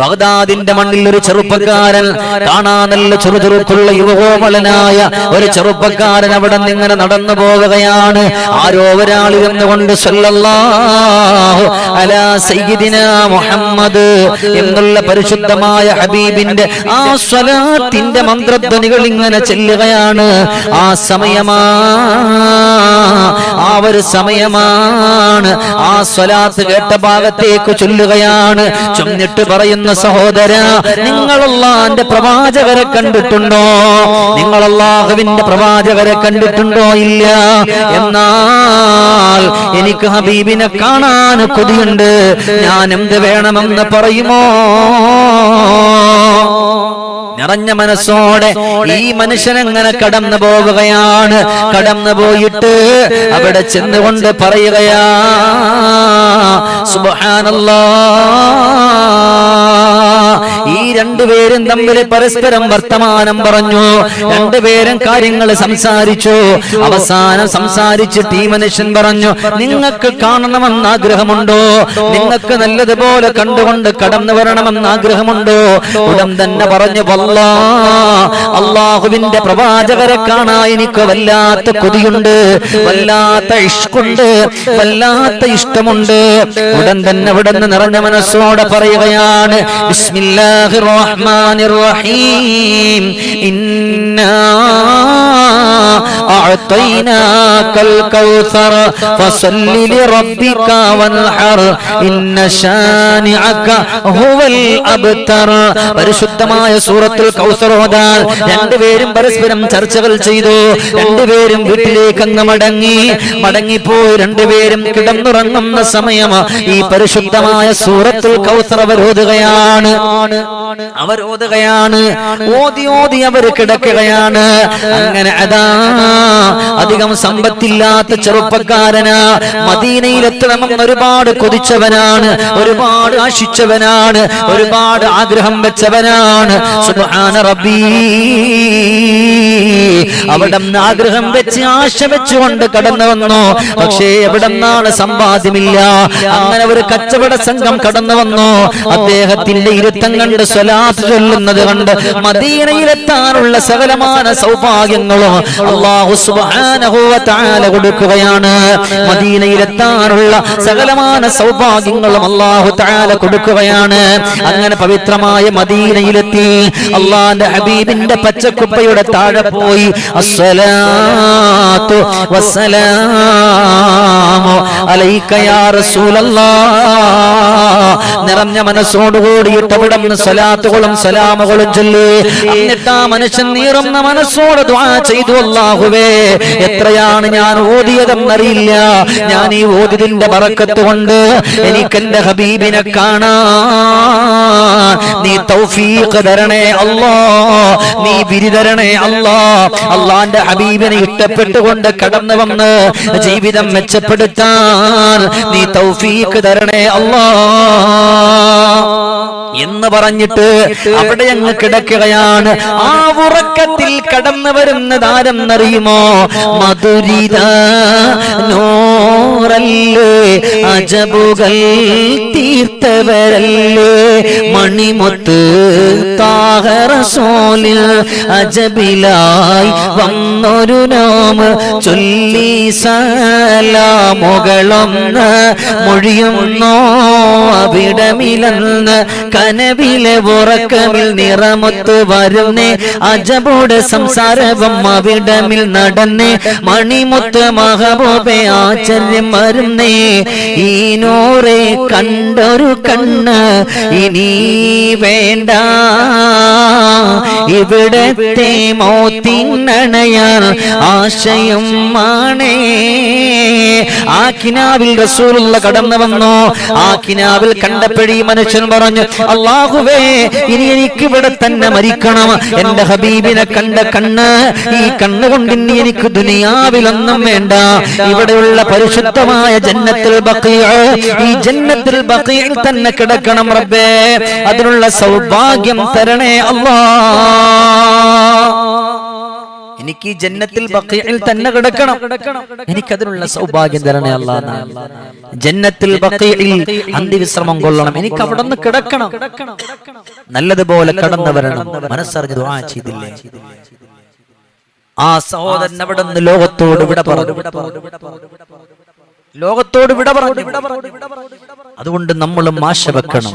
ബഗ്ദാദിന്റെ മണ്ണിൽ ഒരു ചെറുപ്പക്കാരൻ കാണാൻ നല്ല ചെറുചെറുക്കുള്ള യുവകോമളനായ ഒരു ചെറുപ്പക്കാരൻ അവിടെ നിങ്ങനെ നടന്നു പോവുകയാണ്. ആരോ ഒരാൾ ഇരുന്നുകൊണ്ട് മുഹമ്മദ് എന്നുള്ള പരിശുദ്ധമായ ഹബീബിന്റെ ആ സ്വലാത്തിന്റെ മന്ത്രധ്വനികൾ ഇങ്ങനെ ചെല്ലുകയാണ്. ആ സമയമാ ആ ഒരു സമയമാണ്. ആ സ്വലാത്ത് കേട്ട ഭാഗത്തേക്ക് ചൊല്ലുകയാണ്. ചൊന്നിട്ട് പറയുന്ന സഹോദര നിങ്ങൾ അള്ളാന്റെ പ്രവാചകരെ കണ്ടിട്ടുണ്ടോ? നിങ്ങൾ അള്ളാഹുവിന്റെ പ്രവാചകരെ കണ്ടിട്ടുണ്ടോ ഇല്ല? എന്നാൽ എനിക്ക് ഹബീബിനെ കാണാൻ കൊതിയുണ്ട്. ഞാൻ എന്ത് വേണമെന്ന് പറയുമോ? നിറഞ്ഞ മനസ്സോടെ ഈ മനുഷ്യൻ അങ്ങനെ കടന്നു പോവുകയാണ്? കടന്നു പോയിട്ട് അവിടെ ചെന്നുകൊണ്ട് പറയുകയാ സുബഹാനല്ലാ. ഈ രണ്ടുപേരും തമ്മിൽ പരസ്പരം വർത്തമാനം പറഞ്ഞു. രണ്ടുപേരും കാര്യങ്ങൾ സംസാരിച്ചു. അവസാനം സംസാരിച്ചിട്ട് ഈ മനുഷ്യൻ പറഞ്ഞു നിങ്ങൾക്ക് കാണണമെന്ന് ആഗ്രഹമുണ്ടോ? നിങ്ങൾക്ക് നല്ലതുപോലെ കണ്ടുകൊണ്ട് കടന്നു വരണമെന്ന് ആഗ്രഹമുണ്ടോ? ഉടൻ തന്നെ പറഞ്ഞു വല്ലാ അള്ളാഹുവിന്റെ പ്രവാചകരെ കാണാൻ എനിക്ക് വല്ലാത്ത കൊതിയുണ്ട് വല്ലാത്ത ഇഷ്കുണ്ട് വല്ലാത്ത ഇഷ്ടമുണ്ട്. ഉടൻ തന്നെ നിന്ന് നിറഞ്ഞ മനസ്സോടെ പറയുകയാണ് الله الرحمن الرحيم. إِنَّا അഅതൈനാകൽ കൗസർ فصل لربك വൻഹർ ഇന്ന شانعك ഹുവൽ അബ്തർ പരിശുദ്ധമായ സൂറത്തുൽ കൗസർ ഓതാൻ രണ്ടുപേരും പരസ്പരം ചർച്ചകൾ ചെയ്തു. രണ്ടുപേരും വീട്ടിലേക്ക് അങ്ങ് മടങ്ങി. മടങ്ങിപ്പോയി രണ്ടുപേരും കിടന്നുറങ്ങുന്ന സമയം ഈ പരിശുദ്ധമായ സൂറത്തുൽ കൗസർ അവരോധുകയാണ് അവരോധുകയാണ് ഓതി ഓതി അവർ കിടക്കുകയാണ്. അങ്ങനെ അതാ അധികം സമ്പത്തില്ലാത്ത ചെറുപ്പക്കാരന്. മദീനയിലെത്തണമെന്ന് ഒരുപാട് കൊതിച്ചവനാണ് ഒരുപാട് ആശിച്ചവനാണ് ഒരുപാട് ആഗ്രഹം വെച്ചവനാണ്. സുബ്ഹാന അവിടെ ആഗ്രഹം വെച്ച് ആശ വെച്ചുകൊണ്ട് കടന്നു വന്നു? പക്ഷേ എവിടെ നിന്നാണ് സമ്പാദ്യമില്ല. അങ്ങനെ ഒരു കച്ചവട സംഘം കടന്നു വന്നു? അദ്ദേഹത്തിന്റെ ഇരുത്തം കണ്ട് സ്വലാത്ത് ചൊല്ലുന്നത് കണ്ട് മദീനയിലെത്താനുള്ള സകലമാന സൗഭാഗ്യങ്ങളും അള്ളാഹു തആല കൊടുക്കുകയാണ്. മദീനയിലെത്താനുള്ള സകലമാന സൗഭാഗ്യങ്ങളും അള്ളാഹു തആല കൊടുക്കുകയാണ്. അങ്ങനെ പവിത്രമായ മദീനയിലെത്തി അള്ളാന്റെ ഹബീബിന്റെ പച്ചക്കുപ്പയുടെ താഴെ പോയി. അസ്സലാത്തു വസ്സലാമു നിറഞ്ഞ മനസ്സോടുകൂടിയിട്ട് അവിടെ നിന്ന് സലാത്തുകളും സലാമുകളും ചൊല്ലി. എന്നിട്ട് ആ മനുഷ്യൻ നീറുന്ന മനസ്സോട് ചെയ്തു അല്ലാഹുവേ. എത്രയാണ് ഞാൻ ഓതിയതെന്നറിയില്ല. ഞാൻ ഈ ഓതിതിന്റെ പറക്കത്ത് കൊണ്ട് എനിക്ക് എന്റെ ഹബീബിനെ കാണാൻ. നീ തൗഫീഖ് തരണേ അല്ലാ. നീ വിരിതരണേ അല്ലാ. അള്ളാന്റെ ഹബീബിനെ ഇഷ്ടപ്പെട്ടുകൊണ്ട് കടന്നു വന്ന് ജീവിതം മെച്ചപ്പെടുത്താൻ നീ തൗഫീഖ് തരണേ അല്ലാ. എന്ന് പറഞ്ഞിട്ട് അവിടെ അങ്ങ് കിടക്കുകയാണ്. ആ ഉറക്കത്തിൽ കടന്നു വരുന്നത് ആരെന്നറിയുമോ? മധുരിത നോറല്ലേ അജബുകൾ തീർത്തവരല്ലേ? മണിമുത്ത് താഹറസോലിൽ അജബിലായി വന്നൊരു നോമ ചൊല്ലി സലാമുകളൊന്ന് മൊഴിയുന്നോ അവിടമിലെന്ന് കനവിലെ ഉറക്കമിൽ നിറമൊത്ത് വരുന്നേ. അജബോട് സംസാരവും അവിടമിൽ നടന്നേ. മണിമുത്ത് മഹബോബെ ആചര്യം വരുന്നേ. ഈ കണ്ടൊരു കണ്ണ് ഇനി വേണ്ട. ഇവിടത്തെ മോത്തിനണയാൽ ആശയം മാണേ ആ കിനാവിൽ റസൂലുള്ള കടന്നു വന്നു. ആ കിനാവിൽ കണ്ടപ്പോഴീ മനുഷ്യൻ പറഞ്ഞു അള്ളാഹുവേ ഇനി എനിക്ക് ഇവിടെ തന്നെ മരിക്കണം. എന്റെ ഹബീബിനെ കണ്ട കണ്ണ് ഈ കണ്ണുകൊണ്ട് ഇനി എനിക്ക് ദുനിയാവിലൊന്നും വേണ്ട. ഇവിടെയുള്ള പരിശുദ്ധമായ ജന്നത്തിൽ ഈ ജന്നത്തിൽ ബക്കീൽ തന്നെ കിടക്കണം റബ്ബേ. അതിനുള്ള സൗഭാഗ്യം തരണേ അല്ലാ. എനിക്ക് ഈ ജന്നത്തിൽ ബഖീഇൽ തന്നെ കിടക്കണം. എനിക്കതിനുള്ള സൗഭാഗ്യം തരണേ അല്ല ജന്നത്തിൽ ബഖീഇൽ അന്തിവിശ്രമം കൊള്ളണം. എനിക്ക് അവിടെ നിന്ന് കിടക്കണം. നല്ലതുപോലെ കടന്നു വരണം മനസ്സറിഞ്ഞ് ദുആ ചെയ്തില്ലേ? ആ സഹോദരൻ അവിടെ നിന്ന് ലോകത്തോട് വിട പറഞ്ഞു ലോകത്തോട് വിട പറഞ്ഞു. അതുകൊണ്ട് നമ്മൾ മാശ വെക്കണം.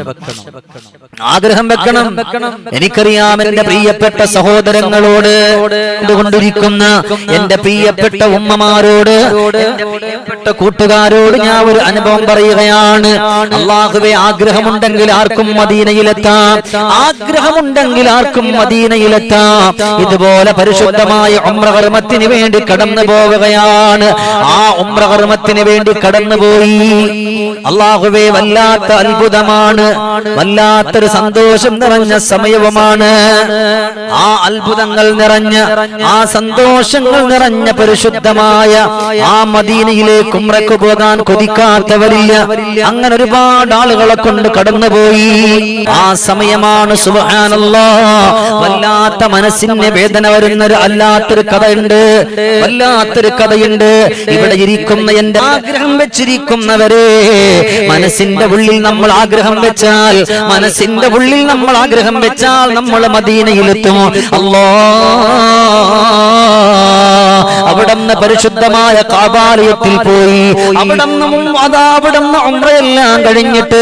ആഗ്രഹം വെക്കണം. എനിക്കറിയാം എന്റെ പ്രിയപ്പെട്ട സഹോദരങ്ങളോട് കൊണ്ടിരിക്കുന്ന എന്റെ പ്രിയപ്പെട്ട ഉമ്മമാരോട് പ്രിയപ്പെട്ട കൂട്ടുകാരോട് ഞാൻ ഒരു അനുഭവം പറയുകയാണ്. അള്ളാഹുവെ ആഗ്രഹമുണ്ടെങ്കിൽ ആർക്കും മദീനയിലെത്താം. ആഗ്രഹമുണ്ടെങ്കിൽ ആർക്കും മദീനയിലെത്താം. ഇതുപോലെ പരിശുദ്ധമായ ഉമ്രകർമ്മത്തിന് വേണ്ടി കടന്നു പോവുകയാണ് ആ ഉമ്രകർമ്മത്തിന് വേണ്ടി കടന്നുപോയി. അള്ളാഹുവേ വല്ലാത്ത അത്ഭുതമാണ്. വല്ലാത്തൊരു സന്തോഷം നിറഞ്ഞ സമയവുമാണ്. ആ അത്ഭുതങ്ങൾ നിറഞ്ഞ ആ സന്തോഷങ്ങൾ നിറഞ്ഞ പരിശുദ്ധമായ ആ മദീനയിലേക്ക് ഉമ്രക്ക് പോകാൻ കൊതിക്കാത്തവരില്ല. അങ്ങനെ ഒരുപാട് ആളുകളെ കൊണ്ട് കടന്നുപോയി. ആ സമയമാണ് സുബഹാനല്ലാ. വല്ലാത്ത മനസ്സിന് വേദന വരുന്ന ഒരു അല്ലാത്തൊരു കഥയുണ്ട്. വല്ലാത്തൊരു കഥയുണ്ട്. ഇവിടെ ഇരിക്കുന്ന എന്റെ ആഗ്രഹം വെച്ചിരിക്കുന്നവരെ മനസ്സിന്റെ ഉള്ളിൽ നമ്മൾ ആഗ്രഹം വെച്ചാൽ മനസ്സിന്റെ ഉള്ളിൽ നമ്മൾ ആഗ്രഹം വെച്ചാൽ നമ്മൾ മദീനയിലെത്തും അല്ലോ അവിടുന്ന് പരിശുദ്ധമായ കാബാലയത്തിൽ പോയി. അവിടുന്ന് അവിടുന്ന് ഉംറയെല്ലാം കഴിഞ്ഞിട്ട്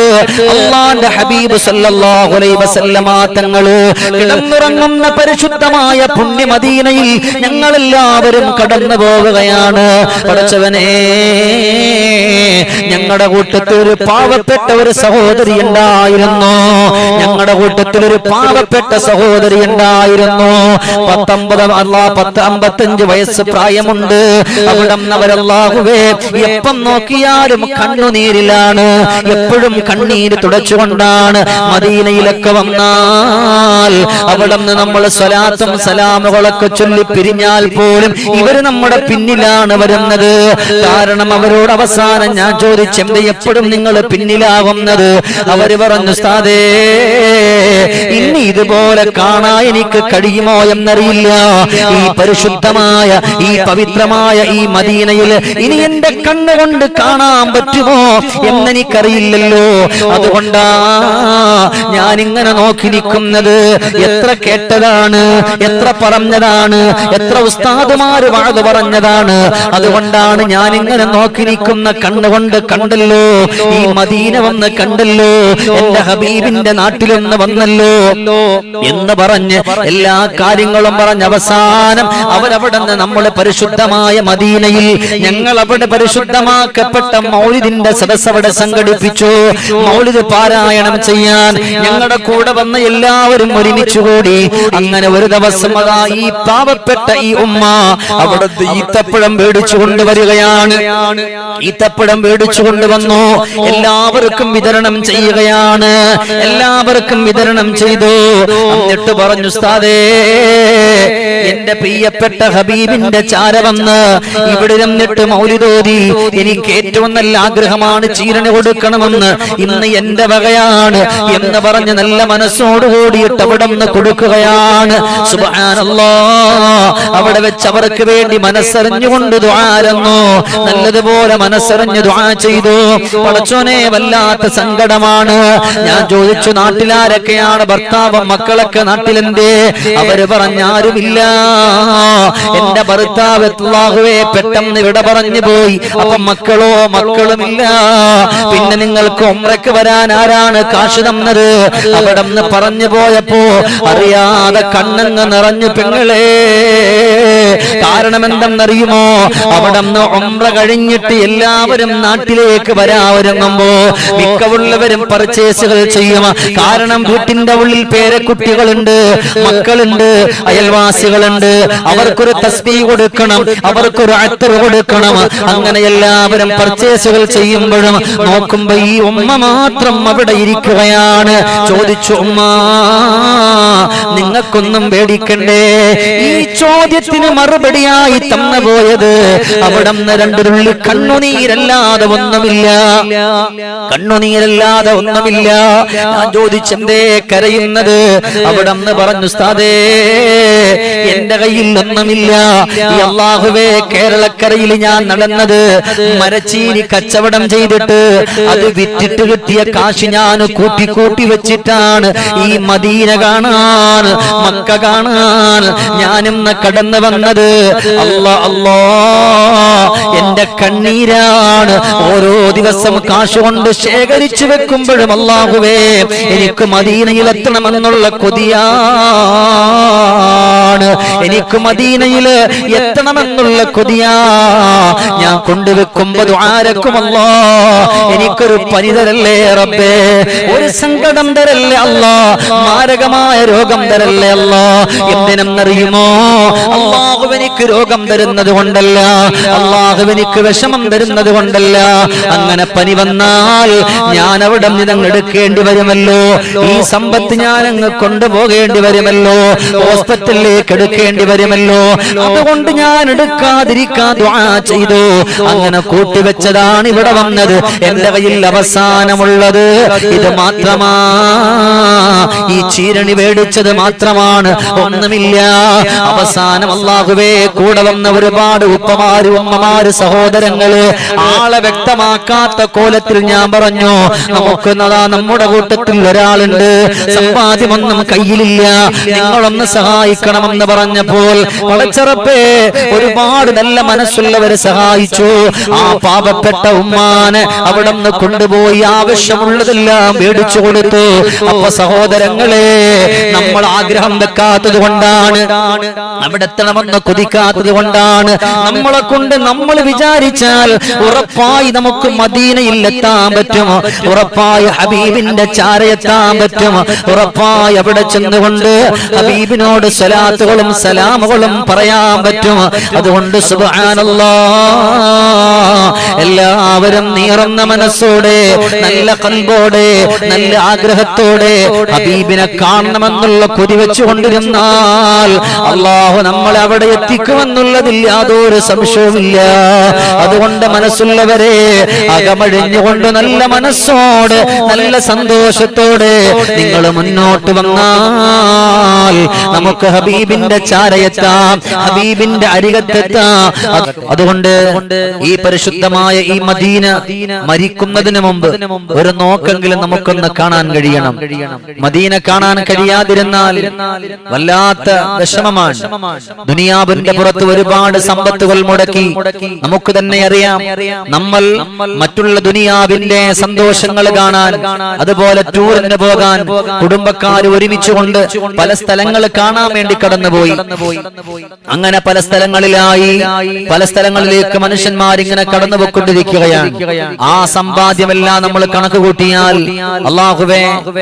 അള്ളാന്റെ ഹബീബ് സല്ലല്ലാഹു അലൈഹി വസല്ലമ തങ്ങൾ കിടന്നുറങ്ങുന്ന പരിശുദ്ധമായ പുണ്യമദീനയിൽ ഞങ്ങൾ എല്ലാവരും കടന്നു പോവുകയാണ്. പഠിച്ചവനെ ഞങ്ങളുടെ കൂട്ടത്തിൽ ഒരു പാവപ്പെട്ട ഒരു സഹോദരി ഉണ്ടായിരുന്നു. ഞങ്ങളുടെ കൂട്ടത്തിൽ ഒരു പാവപ്പെട്ട സഹോദരി ഉണ്ടായിരുന്നു. പത്തൊമ്പത് അല്ലാ പത്ത് അമ്പത്തഞ്ച് വയസ്സ് പ്രായമുണ്ട് അവിടെ അവരല്ലാഹുവേ എപ്പം നോക്കിയാലും കണ്ണുനീരിലാണ്. എപ്പോഴും കണ്ണീര് തുടച്ചുകൊണ്ടാണ് മദീനയിലൊക്കെ വന്നാൽ. അവിടെ നമ്മൾ സ്വലാത്തും സലാമുകളൊക്കെ ചൊല്ലി പിരിഞ്ഞാൽ പോലും ഇവർ നമ്മുടെ പിന്നിലാണ് വരുന്നത്. കാരണം അവരോട് അവസാനം ഞാൻ ചോദിച്ചെന്ത് എപ്പോഴും നിങ്ങൾ പിന്നിലാവുന്നത്? അവർ പറഞ്ഞു സ്ഥാതേ ഇനി ഇതുപോലെ കാണാൻ എനിക്ക് കഴിയുമോ എന്നറിയില്ല. ഈ പരിശുദ്ധമായ ഈ പവിത്രമായ ഈ മദീനയിൽ ഇനി എന്റെ കണ്ണുകൊണ്ട് കാണാൻ പറ്റുമോ എന്നെനിക്കറിയില്ലല്ലോ. അതുകൊണ്ടാ ഞാൻ ഇങ്ങനെ നോക്കി നിൽക്കുന്നത്. എത്ര കേട്ടതാണ് എത്ര പറഞ്ഞതാണ് എത്ര ഉസ്താദുമാര് വാഴ് പറഞ്ഞതാണ്. അതുകൊണ്ടാണ് ഞാൻ ഇങ്ങനെ നോക്കി നിൽക്കുന്ന കണ്ണുകൊണ്ട് കണ്ടല്ലോ. ഈ മദീന വന്ന് കണ്ടല്ലോ. എന്റെ ഹബീബിന്റെ നാട്ടിലൊന്ന് വന്നല്ലോ എന്ന് പറഞ്ഞ് എല്ലാ കാര്യങ്ങളും പറഞ്ഞ് അവസാനം അവരവിടെ നിന്ന് നമ്മുടെ പരിശുദ്ധമായ മദീനയിൽ ഞങ്ങൾ അവിടെ പരിശുദ്ധമാക്കപ്പെട്ട മൗലിദിന്റെ സദസ് അവിടെ സംഘടിപ്പിച്ചു. മൗലിദ് പാരായണം ചെയ്യാൻ ഞങ്ങളുടെ കൂടെ വന്ന എല്ലാവരും ഒരുമിച്ചു കൂടി അങ്ങനെ ഒരു ദിവസം അതാ ഈ പാവപ്പെട്ട ഈ ഉമ്മ അവിടുത്തെ ഈത്തപ്പഴം മേടിച്ചു കൊണ്ടുവരികയാണ്. ഈത്തപ്പഴം മേടിച്ചു കൊണ്ടുവന്നു. എല്ലാവർക്കും വിതരണം ചെയ്യുകയാണ്. എല്ലാവർക്കും വിതരണം ചെയ്തു. എന്നിട്ട് പറഞ്ഞു ഉസ്താദേ എന്റെ പ്രിയപ്പെട്ട ഹബീബിന്റെ ചാര വന്ന് ഇവിടെ നിന്നിട്ട് മൗലിതോതി എനിക്ക് ഏറ്റവും നല്ല ആഗ്രഹമാണ് ചീരന് കൊടുക്കണമെന്ന്. ഇന്ന് എന്റെ വകയാണ് എന്ന് പറഞ്ഞ് നല്ല മനസ്സോട് കൂടിയിട്ട് അവിടെ നിന്ന് കൊടുക്കുകയാണ്. അവിടെ വെച്ച് അവർക്ക് വേണ്ടി മനസ്സറിഞ്ഞുകൊണ്ട് ദ്വാരന്നു. നല്ലതുപോലെ മനസ്സറിഞ്ഞ് ദ്വാ ചെയ്തു. പടച്ചോനെ വല്ലാത്ത സങ്കടമാണ്. ഞാൻ ചോദിച്ചു നാട്ടിലാരൊക്കെയാണ് ഭർത്താവും മക്കളൊക്കെ നാട്ടിലെന്തേ? അവർ പറഞ്ഞാരുമില്ല എന്റെ ഭർത്താവ് പെട്ടെന്ന് വിട പറഞ്ഞു പോയി. അപ്പൊ മക്കളോ മക്കളുമില്ല. പിന്നെ നിങ്ങൾക്ക് ഒമ്രക്ക് വരാൻ ആരാണ് കാശ് തന്നത്? അവിടെ പറഞ്ഞു പോയപ്പോ അറിയാതെ കണ്ണങ്ങ് നിറഞ്ഞു പെങ്ങളെ. കാരണം എന്തെന്നറിയുമോ അവിടെ ഉമ്ര കഴിഞ്ഞിട്ട് എല്ലാവരും നാട്ടിലേക്ക് വരാവരുങ്ങുമ്പോ മിക്കവുള്ളവരും പർച്ചേസുകൾ ചെയ്യും കാരണം വീട്ടിന്റെ ഉള്ളിൽ പേരക്കുട്ടികളുണ്ട് മക്കളുണ്ട് അയൽവാസികളുണ്ട്. അവർക്കൊരു തസ്ബീ കൊടുക്കണം അവർക്കൊരു അത്തർ കൊടുക്കണം. അങ്ങനെ എല്ലാവരും പർച്ചേസുകൾ ചെയ്യുമ്പോഴും നോക്കുമ്പോ ഈ ഉമ്മ മാത്രം അവിടെ ഇരിക്കുകയാണ്. ചോദിച്ചു ഉമ്മ നിങ്ങൾക്കൊന്നും പേടിക്കണ്ടേ? ഈ ചോദ്യത്തിന് മറുപടിയായി തന്നു പോയത്. അവിടെ നിന്ന് രണ്ടു കണ്ണുനീരല്ലാതെ ഒന്നുമില്ല. കണ്ണുനീരല്ലാതെ ഒന്നുമില്ല. ഞാൻ ചോദിച്ചെന്തേ കരയുന്നത്? അവിടെ പറഞ്ഞു ഉസ്താദേ എന്റെ കയ്യിൽ ഒന്നുമില്ല. ഈ അള്ളാഹുവേ കേരളക്കരയിൽ ഞാൻ നടന്നത് മരച്ചീനി കച്ചവടം ചെയ്തിട്ട് അത് വിറ്റിട്ട് കിട്ടിയ കാശ് ഞാൻ കൂട്ടി കൂട്ടി വെച്ചിട്ടാണ് ഈ മദീന കാണാൻ മക്ക കാണാൻ. ഞാനും കടന്നു വന്നത് അല്ലാ അല്ലാ എന്റെ കണ്ണീരാണ് ഓരോ ദിവസം കാശ് കൊണ്ട് ശേഖരിച്ചു വെക്കുമ്പോഴും അല്ലാഹുവേ എനിക്ക് മദീനയിൽ എത്തണമെന്നുള്ള കൊതിയാണ് എനിക്ക് മദീനയിൽ എത്തണമെന്നുള്ള കൊതിയാ. ഞാൻ കൊണ്ടുവെക്കുമ്പോ ആരക്കുമല്ലോ എനിക്കൊരു പനി തരല്ലേ റബ്ബേ? ഒരു സങ്കടം തരല്ലേ അല്ല? മാരകമായ രോഗം തരല്ലേ അല്ല? എന്തിനെന്നറിയുമോ? അള്ളാഹു എനിക്ക് രോഗം തരുന്നത് കൊണ്ടല്ല. അള്ളാഹു എനിക്ക് വിഷമം തരുന്നത് കൊണ്ടല്ല. അങ്ങനെ പനി വന്നാൽ ഞാൻ അവിടെ നിന്ന് എടുക്കേണ്ടി വരുമല്ലോ. ഈ സമ്പത്ത് ഞാൻ അങ്ങ് കൊണ്ടുപോകേണ്ടി വരുമല്ലോ. ഹോസ്പിറ്റലിലേക്ക് എടുക്കേണ്ടി വരുമല്ലോ അതുകൊണ്ട് ഞാൻ എടുക്കാതിരിക്കാൻ ചെയ്തു. അങ്ങനെ കൂട്ടിവെച്ചതാണ് ഇവിടെ വന്നത്. എന്റെ കയ്യിൽ അവസാനമുള്ളത്. ഇത് മാത്രമാ. ഈ ചീരണി മേടിച്ചത് മാത്രമാണ്. ഒന്നുമില്ല. അവസാനം അള്ളാഹുവേ കൂടെ വന്ന ഒരുപാട് ഉപ്പമാര് ഉമ്മമാര് സഹോദരങ്ങൾ ആളെ വ്യക്തമാക്കാത്ത കോലത്തിൽ ഞാൻ പറഞ്ഞു നമുക്ക് നമ്മുടെ കൂട്ടത്തിൽ ഒരാളുണ്ട്. സമ്പാദ്യമൊന്നും കയ്യിലില്ല. നിങ്ങളൊന്ന് സഹായിക്കണമെന്ന് പറഞ്ഞപ്പോൾ വളച്ചറപ്പേ ഒരുപാട് നല്ല മനസ്സുള്ളവരെ സഹായിച്ചു. ആ പാപപ്പെട്ട ഉമ്മാന് അവിടെ നിന്ന് കൊണ്ടുപോയി ആവശ്യമുള്ളതെല്ലാം മേടിച്ചു കൊടുത്തു. അപ്പൊ സഹോദരങ്ങളെ നമ്മൾ ആഗ്രഹം വെക്കാത്തത് കൊണ്ടാണ് അവിടെ എത്തണമെന്ന് കൊതിക്കാത്തത് കൊണ്ടാണ്. നമ്മളെ കൊണ്ട് നമ്മൾ വിചാരിച്ചാൽ ഉറപ്പായി നമുക്ക് മദീനയിൽ എത്താൻ പറ്റുമോ ഉറപ്പായി ഹബീബിന്റെ ചാരയെത്താൻ പറ്റുമോ ഉറപ്പായി അവിടെ ചെന്നുകൊണ്ട് ഹബീബിനോട് സ്വലാത്തുകളും സലാമുകളും പറയാൻ പറ്റും അതുകൊണ്ട് എല്ലാവരും നീറുന്ന മനസ്സോടെ നല്ല കൽബോടെ നല്ല ആഗ്രഹത്തോടെ ഹബീബിനെ കാണണമെന്നുള്ള കൊതി വെച്ചുകൊണ്ടിരുന്നാൽ അള്ളാഹു നമ്മൾ അവിടെ എത്തിക്കുമെന്നുള്ളതിൽ യാതൊരു സംശയവുമില്ല. അതുകൊണ്ട് മനസ്സുള്ളവരെ അകമഴിഞ്ഞുകൊണ്ട് നല്ല മനസ്സോടെ നല്ല സന്തോഷത്തോടെ നിങ്ങൾ മുന്നോട്ട് വന്നാൽ നമുക്ക് ഹബീബിന്റെ ചാരയെത്താം ഹബീബിന്റെ അരികത്തെത്താം. അതുകൊണ്ട് ഈ പരിശുദ്ധമായ ഈ മദീന മരിക്കുന്നതിന് മുമ്പ് ഒരു നോക്കെങ്കിലും നമുക്കൊന്ന് കാണാൻ കഴിയണം. മദീന കാണാൻ കഴിയാതിരുന്നാൽ വല്ലാത്ത വിഷമമാണ്. ദുനിയാവിന്റെ പുറത്ത് ഒരുപാട് സമ്പത്തുകൾ മുടക്കി നമുക്ക് തന്നെ അറിയാം. നമ്മൾ മറ്റുള്ള ദുനിയാവിന്റെ സന്തോഷങ്ങൾ കാണാൻ അതുപോലെ ടൂറിന് പോകാൻ കുടുംബക്കാർ ഒരുമിച്ചുകൊണ്ട് പല സ്ഥലങ്ങൾ കാണാൻ വേണ്ടി കടന്നുപോയി. അങ്ങനെ പല സ്ഥലങ്ങളിലായി പല സ്ഥലങ്ങളിലേക്ക് മനുഷ്യന്മാർ ഇങ്ങനെ കടന്നു പോയിക്കൊണ്ടിരിക്കുകയാണ് ആ സമ്പാദ്യമെല്ലാം നമ്മൾ കണക്ക് കൂട്ടിയാൽ അള്ളാഹുവെ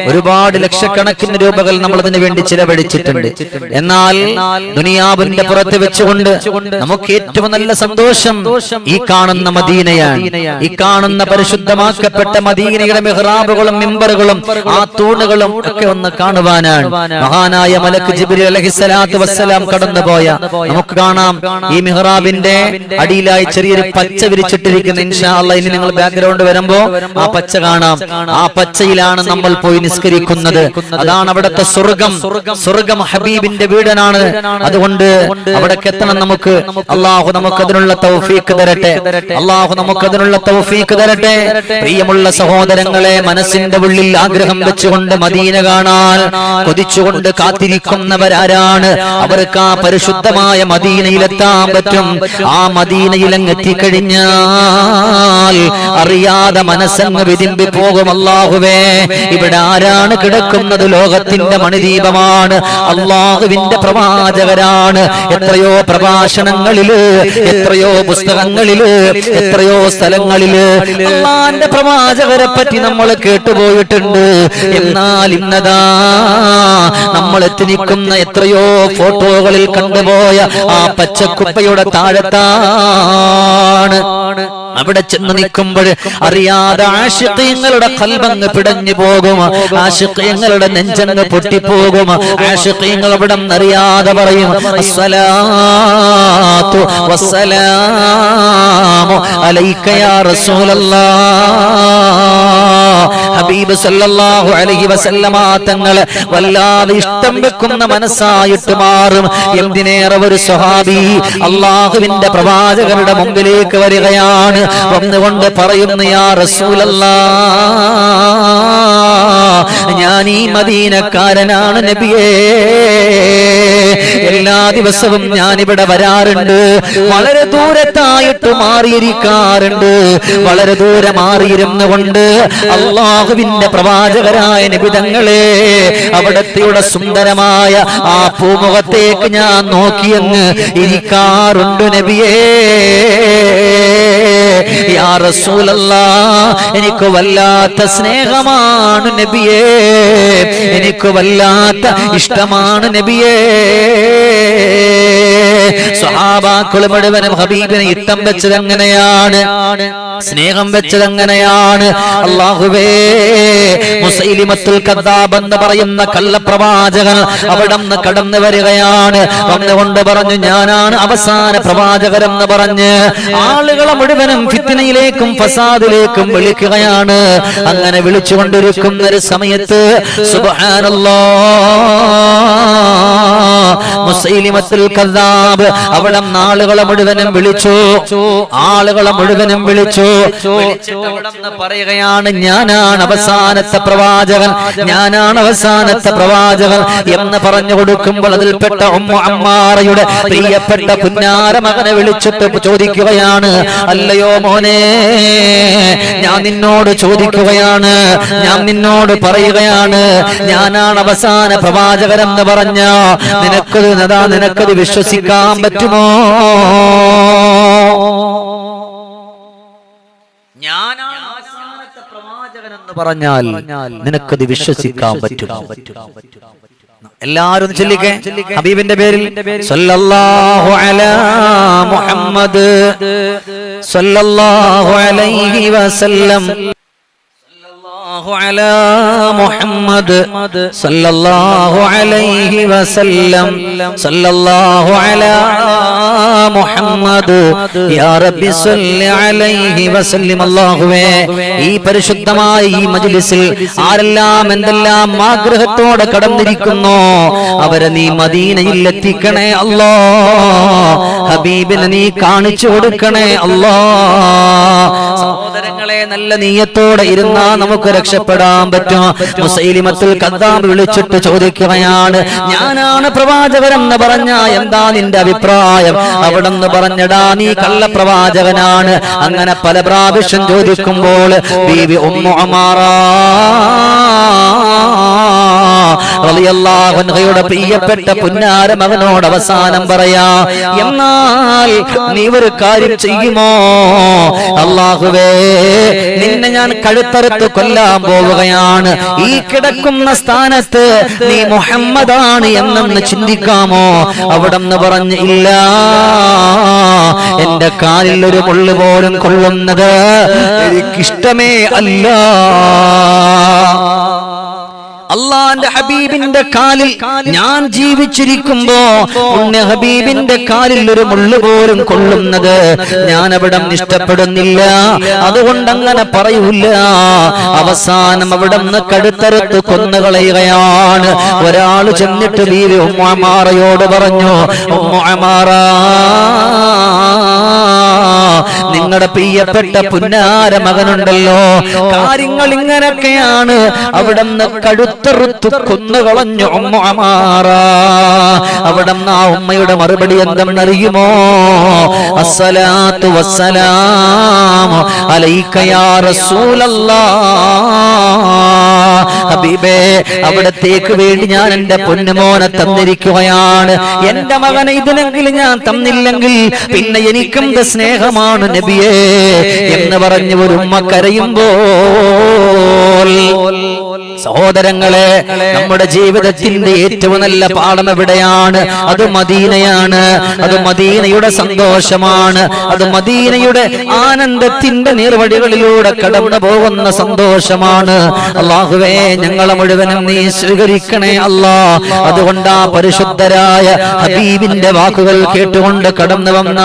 ഒരുപാട് ലക്ഷക്കണക്കിന് രൂപകൾ നമ്മൾ അതിനു വേണ്ടി ചിലവഴിച്ചിട്ടുണ്ട്. എന്നാൽ ദുനിയാവിന്റെ പുറത്ത് വെച്ചുകൊണ്ട് നമുക്ക് ഏറ്റവും നല്ല സന്തോഷം ഈ കാണുന്ന മദീനയാണ്. ഈ കാണുന്ന പരിശുദ്ധമാക്കപ്പെട്ട മദീനയുടെ മെഹ്റാബുകളും മിമ്പറുകളും ആ തൂണുകളും ഒക്കെ ഒന്ന് കാണുവാനാണ്. മഹാനായ മലക്ക് ജിബിരി അലഹിസ്സലാത്തു വസ്സലാം കടന്നുപോയ നമുക്ക് കാണാം ഈ മിഹ്റാബിന്റെ അടിയിലായി ചെറിയൊരു പച്ച വിരിച്ചിട്ടിരിക്കുന്ന. ഇൻഷാ അല്ലാ ഇനി നിങ്ങൾ ബാക്ക്ഗ്രൗണ്ട് വരുമ്പോ ആ പച്ച കാണാം. ആ പച്ചയിലാണ് നമ്മൾ പോയി നിസ്കരിക്കുന്നത്. അതാണ് അവിടുത്തെ സ്വർഗം. സ്വർഗം. ഹബീബിന്റെ വീടനാണ് അതുകൊണ്ട് അവിടേക്ക് എത്തണം നമുക്ക്. അള്ളാഹു നമുക്ക് അതിനുള്ള തൗഫീക്ക് തരട്ടെ. അള്ളാഹു നമുക്ക് അതിനുള്ള തൗഫീക്ക് തരട്ടെ. പ്രിയമുള്ള സഹോദരങ്ങളെ മനസ്സിന്റെ ഉള്ളിൽ ആഗ്രഹം വെച്ചുകൊണ്ട് മദീന കാണാൻ. കൊതിച്ചുകൊണ്ട് കാത്തിരിക്കുന്നവരാരാണ്. അവർക്ക് ആ പരിശുദ്ധമായ മദീനയിലെത്താൻ പറ്റും. ആ മദീനയിൽ അങ്ങ് എത്തിക്കഴിഞ്ഞാൽ അറിയാതെ മനസ്സങ്ങ് വിതിമ്പി പോകും അള്ളാഹുവേ ഇവിടെ ആരാണ് കിടക്കുന്നത്? ലോകത്തിന്റെ മണിദീപമാണ്. അള്ളാഹുവിന്റെ പ്രവാചകരാണ്. എത്രയോ പ്രഭാഷണങ്ങളിൽ എത്രയോ പുസ്തകങ്ങളിൽ എത്രയോ സ്ഥലങ്ങളിൽ അള്ളാന്റെ പ്രവാചകരെ പറ്റി നമ്മൾ കേട്ടുപോയിട്ടുണ്ട്. എന്നാൽ ഇന്നതാ നമ്മൾ എത്തി നിൽക്കുന്ന എത്രയോ ഫോട്ടോകളിൽ കണ്ടുപോയ ആ പച്ചക്കുപ്പയുടെ താഴത്താണ്. അവിടെ ചെന്ന് നിൽക്കുമ്പോൾ അറിയാതെ ആശുക്കയങ്ങളുടെ കൽബങ്ങ് പിടഞ്ഞു പോകും. ആശുക്കയങ്ങളുടെ നെഞ്ചങ്ങ് പൊട്ടിപ്പോകും. ആശുക്കയങ്ങൾ അവിടെ അറിയാതെ പറയും വസ്സലാമു അലൈക യാ റസൂലല്ലാഹ് ഹബീബ് സല്ലല്ലാഹു അലൈഹി വസല്ലമ തങ്ങൾ വല്ലാതെ ഇഷ്ടം വെക്കുന്ന മനസ്സായിട്ട് മാറും. എന്തിനേറെ ഒരു സ്വഹാബി അള്ളാഹുവിന്റെ പ്രവാചകരുടെ മുമ്പിലേക്ക് വരികയാണ്. വന്നുകൊണ്ട് പറയുന്നു യാ റസൂലല്ലാ ഞാൻ ഈ മദീനക്കാരനാണ് നബിയേ. എല്ലാ ദിവസവും ഞാനിവിടെ വരാറുണ്ട്. വളരെ ദൂരത്തായിട്ട് മാറിയിരിക്കാറുണ്ട്. വളരെ ദൂരെ മാറിയിരുന്നു കൊണ്ട് അള്ളാഹുവിന്റെ പ്രവാചകരായ നിബിതങ്ങളെ അവിടത്തെയുടെ സുന്ദരമായ ആ പൂമുഖത്തേക്ക് ഞാൻ നോക്കിയങ്ങ് ഇരിക്കാറുണ്ട് നബിയേ. എനിക്ക് വല്ലാത്ത സ്നേഹമാണ് നബിയേ. എനിക്ക് വല്ലാത്ത ഇഷ്ടമാണ് നബിയേ. സ്വഹാബാക്കൾ മുഴുവനും ഹബീബിനെ ഇട്ടം വെച്ചത് എങ്ങനെയാണ്? സ്നേഹം വെച്ചത് എങ്ങനെയാണ്? മുസൈലിമത്തുൽ എന്ന് പറയുന്ന കള്ളപ്രവാചകൻ അവിടെ നിന്ന് കടന്നു വരികയാണ്. വന്നുകൊണ്ട് പറഞ്ഞു ഞാനാണ് അവസാന പ്രവാചകരെന്ന് പറഞ്ഞ് ആളുകളെ മുഴുവനും ഫിത്തിനയിലേക്കും ഫസാദിലേക്കും വിളിക്കുകയാണ്. അങ്ങനെ വിളിച്ചുകൊണ്ടിരിക്കുന്ന ഒരു സമയത്ത് സുബ്ഹാനല്ലാ അവിടെ ആളുകളെ മുഴുവനും വിളിച്ചു. ആളുകളെ മുഴുവനും വിളിച്ചു. പറയുകയാണ് ഞാനാണ് അവസാനത്തെ പ്രവാചകൻ. ഞാനാണ് അവസാനത്തെ പ്രവാചകൻ എന്ന് പറഞ്ഞു കൊടുക്കുമ്പോൾ അതിൽപ്പെട്ട അമ്മാറയുടെ പ്രിയപ്പെട്ട പുന്നാര മകനെ വിളിച്ചിട്ട് ചോദിക്കുകയാണ് അല്ലയോ മോനെ ഞാൻ നിന്നോട് ചോദിക്കുകയാണ് ഞാൻ നിന്നോട് പറയുകയാണ് ഞാനാണ് അവസാന പ്രവാചകൻ എന്ന് പറഞ്ഞ നിനക്കത് നതാ നിനക്കത് വിശ്വസിക്കാൻ പറ്റുമോ? എന്ന് പറഞ്ഞാൽ നിനക്കത് വിശ്വസിക്കാൻ പറ്റുമോ എല്ലാരും ചൊല്ലിക്കേ. ഹബീബിന്റെ പേരിൽ സല്ലല്ലാഹു അലാ മുഹമ്മദ് സല്ലല്ലാഹു അലൈഹി വസല്ലം. സല്ലല്ലാഹു അലാ മുഹമ്മദ് സല്ലല്ലാഹു അലൈഹി വസല്ലം. സല്ലല്ലാഹു അലാ മുഹമ്മദ്. യാ റബ്ബി സല്ലി അലൈഹി വസല്ലം. അല്ലാഹുവേ ഈ പരിശുദ്ധമായ ഈ മജ്ലിസിൽ ആരെല്ലാം എന്തെല്ലാം ആഗ്രഹത്തോടെ കടന്നിരിക്കുന്നു? അവരെ നീ മദീനയിൽ എത്തിക്കണേ അല്ലോ. ഹബീബിനെ നീ കാണിച്ചു കൊടുക്കണേ അല്ലോ. സഹോദരങ്ങളെ നല്ല നീയത്തോടെ ഇരുന്നാ നമുക്ക് രക്ഷപ്പെടാൻ പറ്റും. മുസൈലിമത്തുൽ കദ്ദാം വിളിച്ചിട്ട് ചോദിക്കുകയാണ് ഞാനാണ് പ്രവാചകരെന്ന് പറഞ്ഞ എന്താ നിന്റെ അഭിപ്രായം? അവിടെ നിന്ന് പറഞ്ഞടാ നീ കള്ള പ്രവാചകനാണ് അങ്ങനെ പല പ്രാവശ്യം ചോദിക്കുമ്പോൾ ഉമ്മു പ്രിയപ്പെട്ട പുന്നാര മകനോട് അവസാനം പറയാ എന്നാൽ നീ ഒരു കാര്യം ചെയ്യുമോ? അള്ളാഹുവേ നിന്നെ ഞാൻ കഴുത്തറുത്ത് കൊല്ലാൻ പോവുകയാണ്. ഈ കിടക്കുന്ന സ്ഥാനത്ത് നീ മുഹമ്മദാണ് എന്നൊന്ന് ചിന്തിക്കാമോ അവിടെ നിന്ന് പറഞ്ഞ് ഇല്ല. എന്റെ കാലിൽ ഒരു മുള്ളു പോലും കൊള്ളുന്നത് എനിക്കിഷ്ടമേ അല്ല. അള്ളാന്റെ ഹബീബിന്റെ കാലിൽ ഞാൻ ജീവിച്ചിരിക്കുമ്പോ പുണ്യ ഹബീബിന്റെ കാലിൽ ഒരു മുള്ളു പോലും കൊള്ളുന്നത് ഞാൻ അവിടെ ഇഷ്ടപ്പെടുന്നില്ല അതുകൊണ്ട് അങ്ങനെ പറയൂല അവസാനം അവിടെ നിന്ന് കടുത്തരത്ത് കൊന്നുകളയുകയാണ്. ഒരാൾ ചെന്നിട്ട് ബീവി ഉമ്മാറയോട് പറഞ്ഞു ഉമ്മാറ നിങ്ങളുടെ പ്രിയപ്പെട്ട പുന്നാര മകനുണ്ടല്ലോ കാര്യങ്ങൾ ഇങ്ങനൊക്കെയാണ് അവിടെ നിന്ന് കഴുത്തറുത്തു കൊന്നുകളഞ്ഞു ഉമ്മ അവിടെ നിന്ന് ആ ഉമ്മയുടെ മറുപടി എന്തെന്നറിയുമോ? അസ്സലാത്തു വസ്സലാം അലൈക യാ റസൂലല്ലാ. ഹബീബേ അവിടത്തേക്ക് വേണ്ടി ഞാൻ എന്റെ പൊന്നുമോനെ തന്നിരിക്കുകയാണ്. എന്റെ മകനെ ഇതിനെങ്കിലും ഞാൻ തന്നില്ലെങ്കിൽ പിന്നെ എനിക്കും സ്നേഹമാണ് നബിയേ എന്ന് പറഞ്ഞ് ഒരു ഉമ്മ കരയുമ്പോൾ സഹോദരങ്ങളെ നമ്മുടെ ജീവിതത്തിന്റെ ഏറ്റവും നല്ല പാഠം എവിടെയാണ്? അത് മദീനയാണ്. അത് മദീനയുടെ സന്തോഷമാണ്. അത് മദീനയുടെ ആനന്ദത്തിന്റെ നീർവടികളിലൂടെ കടന്നു പോകുന്ന സന്തോഷമാണ്. അള്ളാഹുവേ ഞങ്ങളെ മുഴുവനും നീ സ്വീകരിക്കണേ അല്ലാ. അതുകൊണ്ട് ആ പരിശുദ്ധരായ ഹബീബിന്റെ വാക്കുകൾ കേട്ടുകൊണ്ട് കടന്നു വന്നാൽ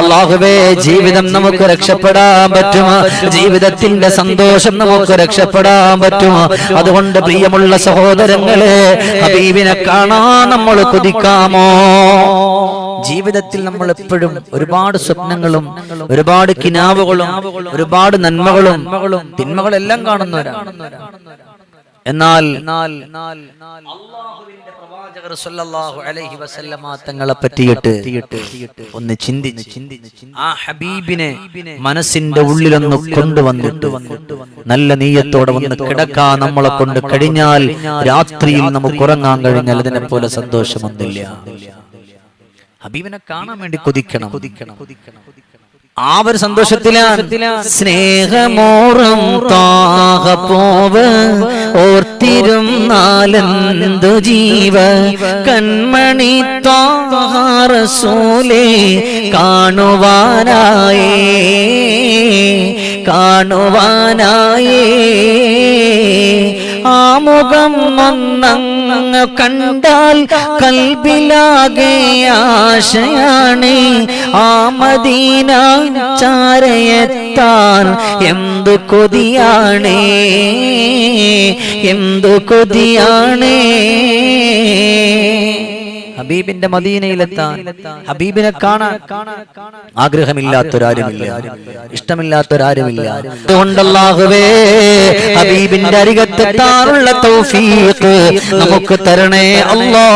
അള്ളാഹുവേ ജീവിതം നമുക്ക് രക്ഷപ്പെടാൻ പറ്റുമോ? ജീവിതത്തിന്റെ സന്തോഷം നമുക്ക് രക്ഷപ്പെടാൻ പറ്റുമോ? അതുകൊണ്ട് പ്രിയമുള്ള സഹോദരങ്ങളെ ഹബീബിനെ കാണാൻ നമ്മൾ കൊതിക്കാമോ? ജീവിതത്തിൽ നമ്മൾ എപ്പോഴും ഒരുപാട് സ്വപ്നങ്ങളും ഒരുപാട് കിനാവുകളും ഒരുപാട് നന്മകളും തിന്മകളെല്ലാം കാണുന്നവരാണ്. എന്നാൽ അള്ളാഹുവിന്റെ പ്രവാചകർ സല്ലല്ലാഹു അലൈഹി വസല്ലമ തങ്ങളെ പറ്റിയിട്ട് ഒന്ന് ചിന്തിച്ച് ആ ഹബീബിനെ മനസ്സിന്റെ ഉള്ളിലൊന്ന് കൊണ്ടുവന്നിട്ട് നല്ല നീയത്തോടെ വന്ന് കിടക്കാൻ നമ്മളെ കൊണ്ട് കഴിഞ്ഞാൽ രാത്രിയിൽ നമുക്ക് ഉറങ്ങാൻ കഴിഞ്ഞാൽ ഇതിനെ പോലെ സന്തോഷമൊന്നുമില്ല. ഹബീബിനെ കാണാൻ വേണ്ടി കൊതിക്കണം. കൊതിക്കണം. കൊതിക്കണം. ആ ഒരു സന്തോഷത്തിലാണ് സ്നേഹമോറും താഹപ്പോവ് ഓർത്തിരുന്നാലെന്തു ജീവ. കൺമണി താഹാറസൂലേ കാണുവാനായേ. കാണുവാനായേ. ആ മുഖം വന്നങ്ങ് കണ്ടാൽ കൽബിലാകെ ആശയാണ്. ആ മദീന ചാരയെത്താൻ എന്തു കൊതിയാണ്? എന്തു കൊതിയാണേ? ഹബീബിന്റെ മദീനയിലെത്താൻ ഹബീബിനെ കാണാൻ ആഗ്രഹമില്ലാത്തൊരാരുമില്ല. ഇഷ്ടമില്ലാത്തൊരാരുമില്ല. അതുകൊണ്ടല്ലാഹുവേ ഹബീബിന്റെ അരികത്തെത്താനുള്ള തൗഫീഖ് നമുക്ക് തരണേ അല്ലാ